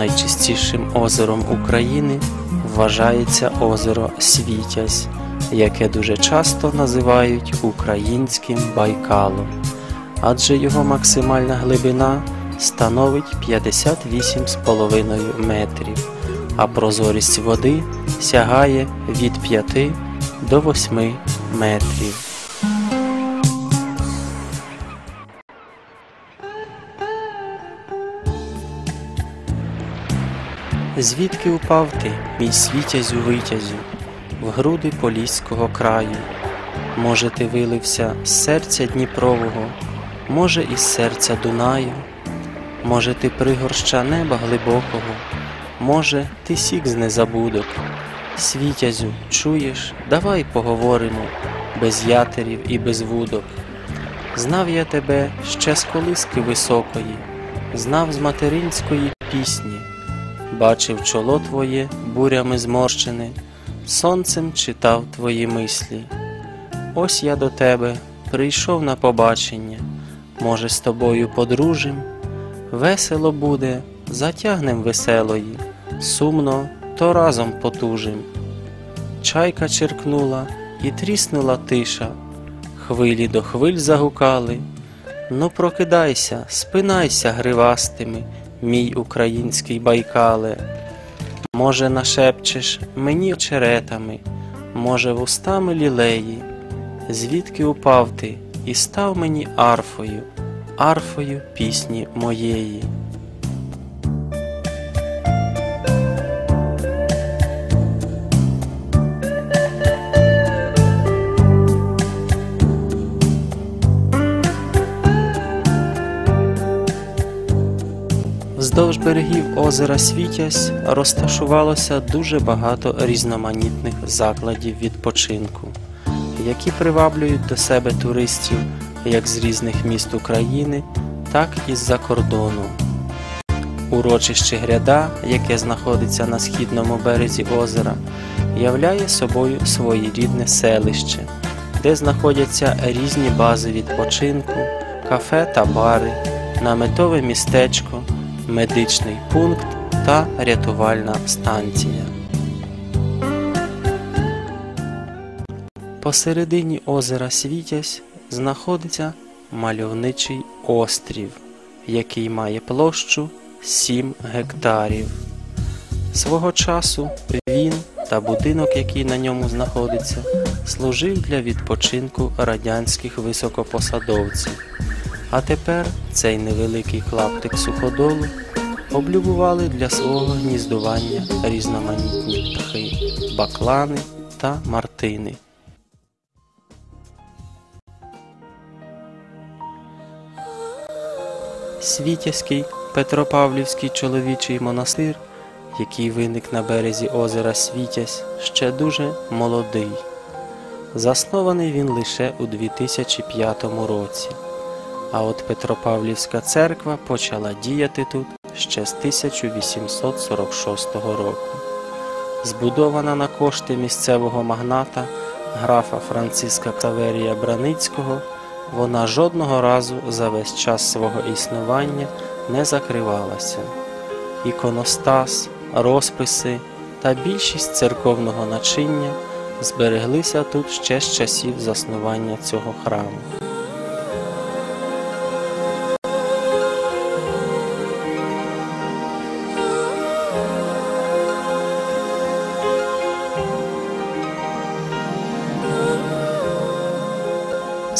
Найчистішим озером України вважається озеро Світязь, яке дуже часто називають українським Байкалом, адже його максимальна глибина становить 58,5 метрів, а прозорість води сягає від 5 до 8 метрів. Звідки упав ти, мій світязю витязю, в груди Поліського краю? Може, ти вилився з серця Дніпрового, може, із серця Дунаю, може, ти пригорща неба глибокого, може, ти сік з незабудок. Світязю, чуєш, давай поговоримо, без ятерів і без вудок. Знав я тебе ще з колиски високої, знав з материнської пісні. Бачив чоло твоє бурями зморщене, сонцем читав твої мислі. Ось я до тебе прийшов на побачення, може, з тобою подружим, весело буде, затягнем веселої, сумно, то разом потужим. Чайка черкнула і тріснула тиша, хвилі до хвиль загукали. Ну, прокидайся, спинайся гривастими мій український байкале. Може, нашепчеш мені очеретами, може, вустами лілеї, звідки упав ти і став мені арфою, арфою пісні моєї. Вздовж берегів озера Світязь розташувалося дуже багато різноманітних закладів відпочинку, які приваблюють до себе туристів як з різних міст України, так і з-за кордону. Урочище Гряда, яке знаходиться на східному березі озера, являє собою своєрідне селище, де знаходяться різні бази відпочинку, кафе та бари, наметове містечко медичний пункт та рятувальна станція. Посередині озера Світязь знаходиться мальовничий острів, який має площу 7 гектарів. Свого часу він та будинок, який на ньому знаходиться, служив для відпочинку радянських високопосадовців. А тепер цей невеликий клаптик суходолу облюбували для свого гніздування різноманітні птахи, баклани та мартини. Світязький Петропавлівський чоловічий монастир, який виник на березі озера Світязь, ще дуже молодий. Заснований він лише у 2005 році. А от Петропавлівська церква почала діяти тут ще з 1846 року. Збудована на кошти місцевого магната графа Франциска Каверія Браницького, вона жодного разу за весь час свого існування не закривалася. Іконостас, розписи та більшість церковного начиння збереглися тут ще з часів заснування цього храму.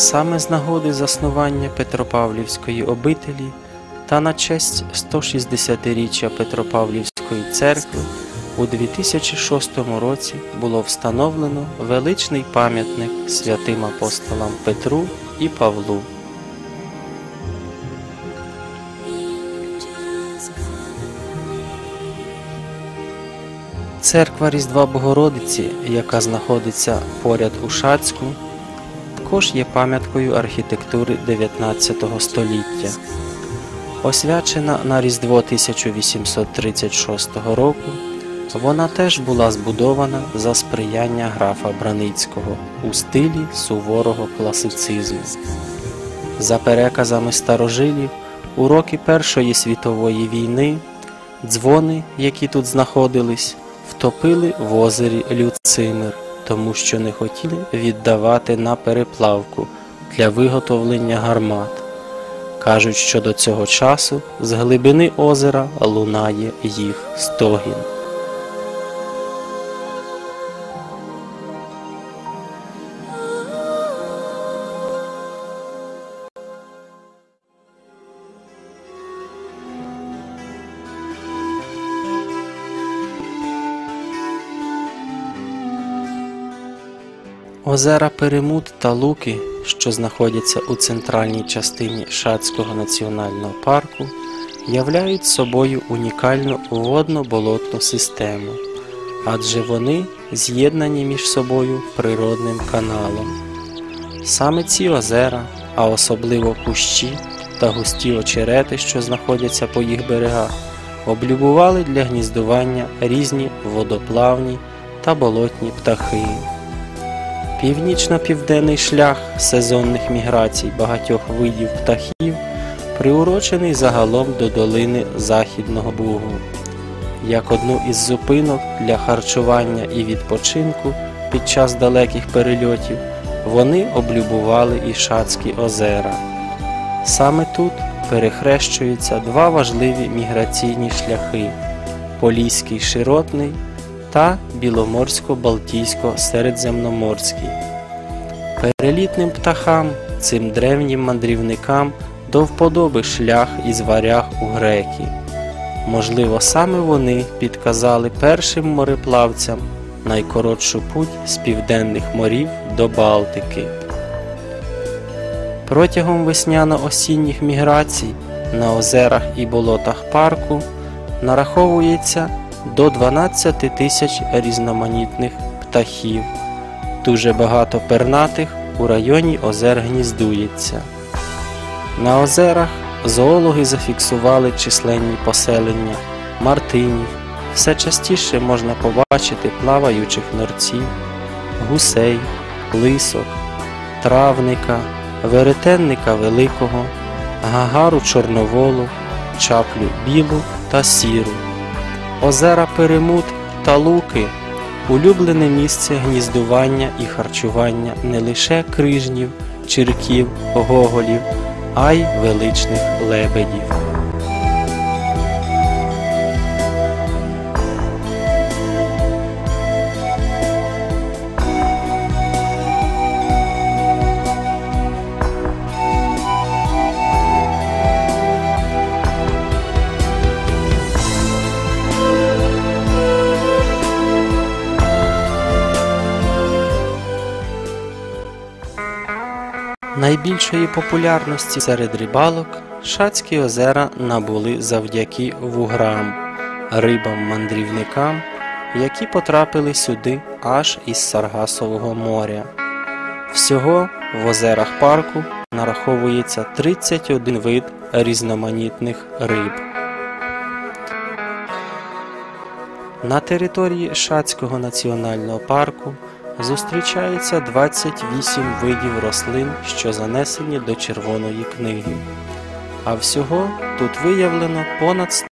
Саме з нагоди заснування Петропавлівської обителі та на честь 160-річчя Петропавлівської церкви у 2006 році було встановлено величний пам'ятник святим апостолам Петру і Павлу. Церква Різдва Богородиці, яка знаходиться поряд у Шацьку, також є пам'яткою архітектури 19 століття. Освячена на Різдво 1836 року, вона теж була збудована за сприяння графа Браницького у стилі суворого класицизму. За переказами старожилів, у роки Першої світової війни Дзвони, які тут знаходились, втопили в озері Люцимир, тому що не хотіли віддавати на переплавку для виготовлення гармат. Кажуть, що до цього часу з глибини озера лунає їх стогін. Озера Перемут та Луки, що знаходяться у центральній частині Шацького національного парку, являють собою унікальну водно-болотну систему, адже вони з'єднані між собою природним каналом. Саме ці озера, а особливо кущі та густі очерети, що знаходяться по їх берегах, облюбували для гніздування різні водоплавні та болотні птахи. Північно-південний шлях сезонних міграцій багатьох видів птахів приурочений загалом до долини Західного Бугу. Як одну із зупинок для харчування і відпочинку під час далеких перельотів вони облюбували і Шацькі озера. Саме тут перехрещуються два важливі міграційні шляхи Поліський широтний та Біломорсько-Балтійсько-Середземноморський. Перелітним птахам, цим древнім мандрівникам до вподоби шлях із варяг у греки. Можливо, саме вони підказали першим мореплавцям найкоротшу путь з південних морів до Балтики. Протягом весняно-осінніх міграцій на озерах і болотах парку нараховується до 12 тисяч різноманітних птахів. Дуже багато пернатих у районі озер гніздується. На озерах зоологи зафіксували численні поселення мартинів. Все частіше можна побачити плаваючих норців, гусей, лисок, травника, веретенника великого, гагару чорноволу, чаплю білу та сіру. Озера Перемут та Луки улюблене місце гніздування і харчування не лише крижнів, чирків, гоголів, а й величних лебедів. Найбільшої популярності серед рибалок Шацькі озера набули завдяки вуграм, рибам-мандрівникам, які потрапили сюди аж із Саргасового моря. Всього в озерах парку нараховується 31 вид різноманітних риб. На території Шацького національного парку зустрічається 28 видів рослин, що занесені до Червоної книги. А всього тут виявлено понад